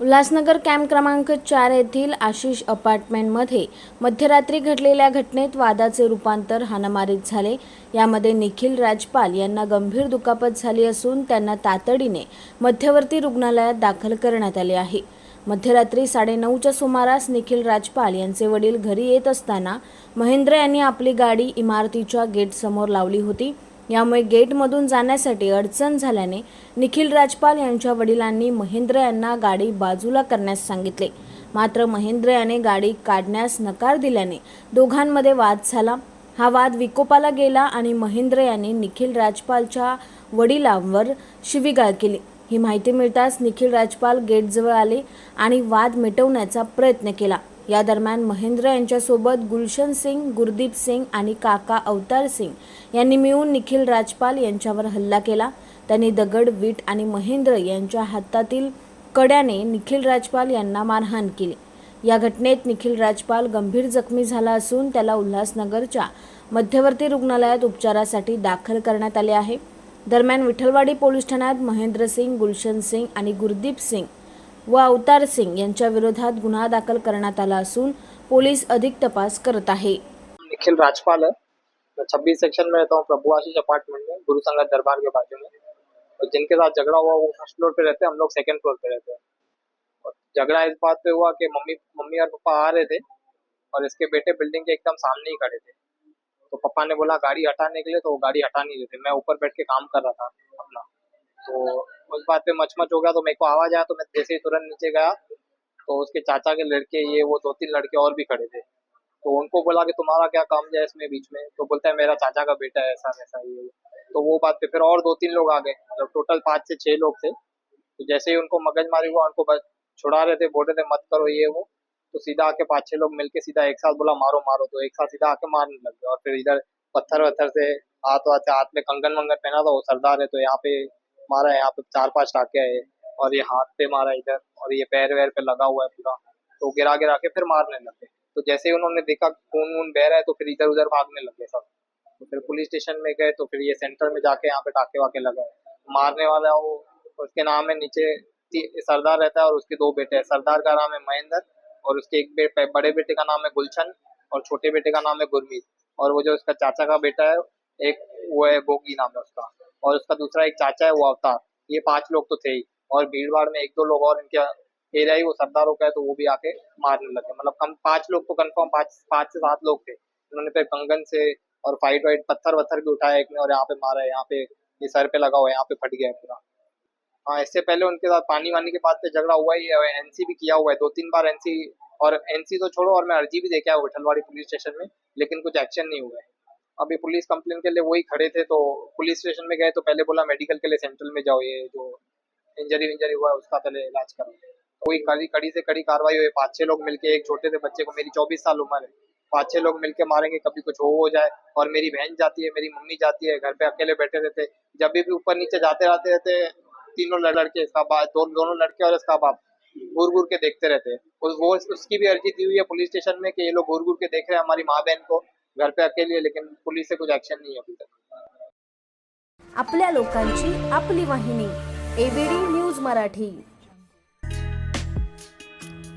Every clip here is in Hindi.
उल्हासनगर कॅम्प क्रमांक चार येथील आशिष अपार्टमेंटमध्ये मध्यरात्री घडलेल्या घटनेत वादाचे रूपांतर हाणामारीत झाले. यामध्ये निखिल राजपाल यांना गंभीर दुखापत झाली असून त्यांना तातडीने मध्यवर्ती रुग्णालयात दाखल करण्यात आले आहे. मध्यरात्री साडेनऊच्या सुमारास निखिल राजपाल यांचे वडील घरी येत असताना महेंद्र यांनी आपली गाडी इमारतीच्या गेटसमोर लावली होती. यामुळे गेटमधून जाण्यासाठी अडचण झाल्याने निखिल राजपाल यांच्या वडिलांनी महेंद्र यांना गाडी बाजूला करण्यास सांगितले. मात्र महेंद्र याने गाडी काढण्यास नकार दिल्याने दोघांमध्ये वाद झाला. हा वाद विकोपाला गेला आणि महेंद्र यांनी निखिल राजपालच्या वडिलांवर शिवीगाळ केली. ही माहिती मिळताच निखिल राजपाल गेटजवळ आले आणि वाद मिटवण्याचा प्रयत्न केला. या दरम्यान महेंद्र यांच्यासोबत गुलशन सिंग गुरदीप सिंग आणि काका अवतार सिंग यांनी मिळून निखिल राजपाल यांच्यावर हल्ला केला. त्यांनी दगड वीट आणि महेंद्र यांच्या हातातील कड्याने निखिल राजपाल यांना मारहाण केली. या घटनेत निखिल राजपाल गंभीर जखमी झाला असून त्याला उल्हासनगरच्या मध्यवर्ती रुग्णालयात उपचारासाठी दाखल करण्यात आले आहे. दरम्यान विठ्ठलवाडी पोलीस ठाण्यात महेंद्र सिंग गुलशन सिंग आणि गुरदीप सिंग व अवतार सिंग यांच्या विरोधात गुन्हा दाखल करण्यात आला असून पोलीस अधिक तपास करत आहे. निखिल राजपाल है छब्बीस सेक्शन में रहता हूँ प्रभु आशीष अपार्टमेंट में गुरु संगत दरबार के बाजू में, और जिनके साथ झगड़ा हुआ, वो फ़र्स्ट फ्लोर पे रहते हैं, हम लोग सेकंड फ्लोर पे रहते हैं। और झगड़ा इस बात पे हुआ कि मम्मी मम्मी और पापा आ रहे थे, और इसके बेटे बिल्डिंग के एकदम सामने ही खड़े थे। तो पापा ने बोला, गाड़ी हटाने के लिए तो वो गाड़ी हटा नहीं रहे थे। मैं ऊपर बैठ के काम कर रहा था अपना। तो उस बात पे मच मच हो गया तो मेरे को आवाज़ आया तो मैं जैसे ही तुरंत नीचे गया तो उसके चाचा के लड़के ये वो दो तीन लड़के और भी खड़े थे। तो उनको बोला कि तुम्हारा क्या काम है इसमें बीच में? तो बोलता है, मेरा चाचा का बेटा है, ऐसा वैसा ये। तो वो बात पे फिर और दो तीन लोग आ गए। मतलब टोटल पाँच से छह लोग थे। तो जैसे ही उनको मगज मारी हुआ, उनको बस छुड़ा रहे थे, बोल रहे थे, मत करो ये, वो। तो सीधा आके पाँच छह लोग मिलके सीधा एक साथ बोला, मारो मारो। तो एक साथ सीधा आके मारने लग गए। और फिर इधर पत्थर वत्थर से हाथ वाथ हाथ में कंगन वंगन पहना था, वो सरदार है तो यहाँ पे मारा है, यहाँ पे चार पाँच टाके आए और ये हाथ पे मारा इधर और ये पैर वैर पे लगा हुआ है पूरा। तो गिरा गिरा के फिर मारने लगे। तो जैसे ही उन्होंने देखा खून वून बह रहा है तो फिर इधर उधर भागने लगे सब। तो फिर पुलिस स्टेशन में गए तो फिर ये सेंटर में जाके यहाँ पे टाके वाके लगाए। मारने वाला वो, उसके नाम है नीचे सरदार रहता है और उसके दो बेटे हैं। सरदार का नाम है महेंद्र और उसके एक बड़े बेटे का नाम है गुलशन और छोटे बेटे का नाम है गुरमीत। और वो जो उसका चाचा का बेटा है, एक वो है बोगी नाम है उसका। और उसका दूसरा एक चाचा है, वो अवतार। ये पाँच लोग तो थे ही। और भीड़ भाड़ में एक दो लोग और इनके एरिया ही, वो सरदारों का है तो वो भी आके मारने लगे। मतलब हम पाँच लोग तो कंफर्म पाँच पाँच से सात लोग थे। उन्होंने फिर कंगन से और फाइट वाइट पत्थर वत्थर भी उठाया एक ने और यहाँ पे मारा है। यहाँ पे ये सर पे लगा हुआ है, यहाँ पे फट गया है पूरा। हाँ इससे पहले उनके साथ पानी वानी के बाद पे झगड़ा हुआ ही है एनसी भी किया हुआ है। दो तीन बार एनसी और एनसी तो छोड़ो, और मैं अर्जी भी देखा है विठलवाड़ी पुलिस स्टेशन में, लेकिन कुछ एक्शन नहीं हुआ है। अभी पुलिस कंप्लेन के लिए वही खड़े थे तो पुलिस स्टेशन में गए तो पहले बोला मेडिकल के लिए सेंट्रल में जाओ ये जो इंजरी विंजरी हुआ है उसका पहले इलाज करो। कोई कड़ी कड़ी से कड़ी कार्रवाई हुई। पाँच छह लोग मिलके एक छोटे से बच्चे को मेरी चौबीस साल उम्र है। पाँच छह लोग मिलके मारेंगे कभी कुछ हो हो जाए। और मेरी बहन जाती है मेरी मम्मी जाती है घर पे अकेले बैठे रहते जब भी ऊपर नीचे जाते रहते रहते तीनों लड़के इसका बाप दो, दोनों लड़के और इसका बाप घूर घूर के देखते रहते उस वो उसकी भी अर्जी दी हुई है पुलिस स्टेशन में कि ये लोग घूर घूर के देख रहे हैं हमारी माँ बहन को। घर पे अकेली है लेकिन पुलिस से कुछ एक्शन नहीं है अभी तक। आपल्या लोकांची आपली वाहिनी एबीडी न्यूज मराठी.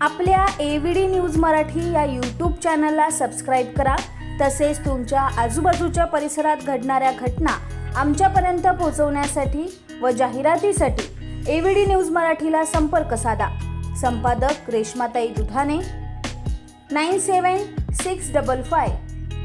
आपल्या एबीडी न्यूज मराठी या यूट्यूब चॅनलला सबस्क्राईब करा. तसेच तुमच्या आजूबाजूच्या परिसरात घडणाऱ्या घटना आमच्यापर्यंत पोहोचवण्यासाठी व जाहिरातीसाठी एबीडी न्यूज मराठीला संपर्क साधा. संपादक रेश्माताई Dudhane. Nine seven six double five.